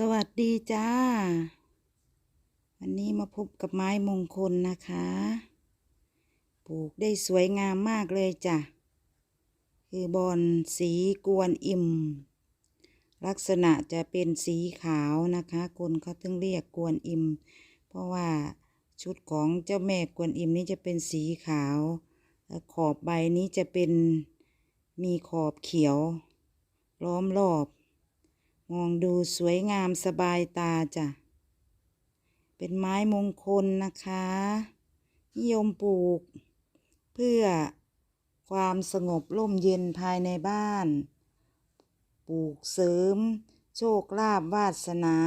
สวัสดีจ้า วันนี้มาพบกับไม้มงคลนะคะ ปลูกได้สวยงามมากเลยจ้ะ คือบอนสีกวนอิ่ม ลักษณะจะเป็นสีขาวนะคะ คนเขาถึงเรียกกวนอิ่ม เพราะว่าชุดของเจ้าแม่กวนอิ่มนี้จะเป็นสีขาวขอบใบนี้จะเป็นมีขอบเขียว ล้อมรอบ มองดูสวยงามสบายตาจ้ะ เป็นไม้มงคลนะคะ นิยมปลูก เพื่อความสงบร่มเย็นภายในบ้าน ปลูกเสริม โชคลาภวาสนา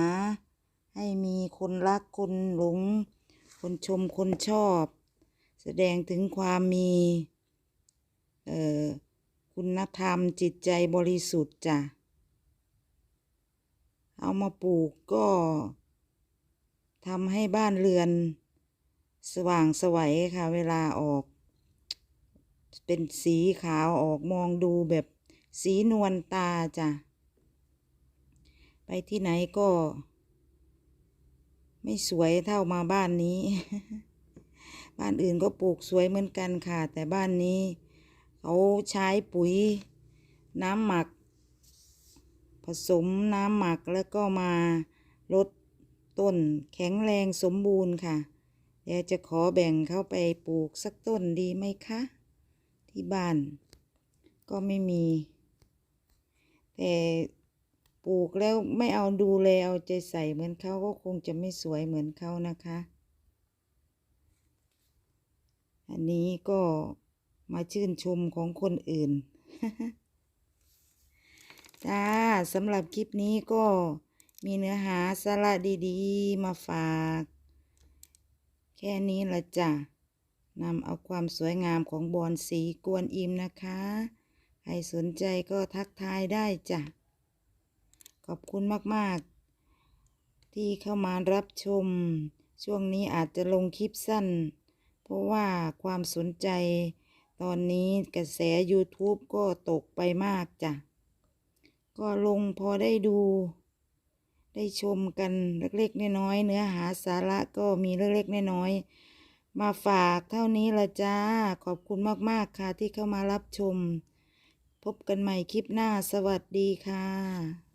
ให้มีคนรักคนหลง คนชมคนชอบ แสดงถึงความมี เอ่อ คุณธรรมจิตใจบริสุทธิ์จ้ะ เอามาปลูกก็ทำให้บ้านเรือน สว่างสวัยค่ะ เวลาออก เป็นสีขาวออกมองดูแบบสีนวลตาจ้ะ ไปที่ไหนก็ ไม่สวยเท่ามาบ้านนี้ บ้านอื่นก็ปลูกสวยเหมือนกันค่ะ แต่บ้านนี้ เขาใช้ปุ๋ยน้ำหมัก ผสมน้ำหมักแล้วก็มาลดต้นแข็งแรงสมบูรณ์ค่ะเดี๋ยวจะขอแบ่งเข้าไปปลูกสักต้นดีไหมคะ ที่บ้าน ก็ไม่มี แต่ปลูกแล้วไม่เอาดูแลเอาใจใส่เหมือนเขาก็คงจะไม่สวยเหมือนเขานะคะ อันนี้ก็มาชื่นชมของคนอื่น จ้าสำหรับคลิปนี้ก็มีเนื้อหาสาระดีๆ มาฝาก แค่นี้ละจ้ะนำเอาความสวยงามของบอนสีกวนอิมนะคะ ใครสนใจก็ทักทายได้จ้ะ ขอบคุณมากๆ ที่เข้ามารับชม ช่วงนี้อาจจะลงคลิปสั้น เพราะว่าความสนใจตอนนี้กระแส YouTube ก็ตกไปมากจ้ะ ก็ลงพอได้ดู ได้ชมกันเล็กๆน้อยๆเนื้อหาสาระก็มีเล็กๆน้อยๆมาฝากเท่านี้ละจ้า ขอบคุณมากๆค่ะที่เข้ามารับชม พบกันใหม่คลิปหน้าสวัสดีค่ะ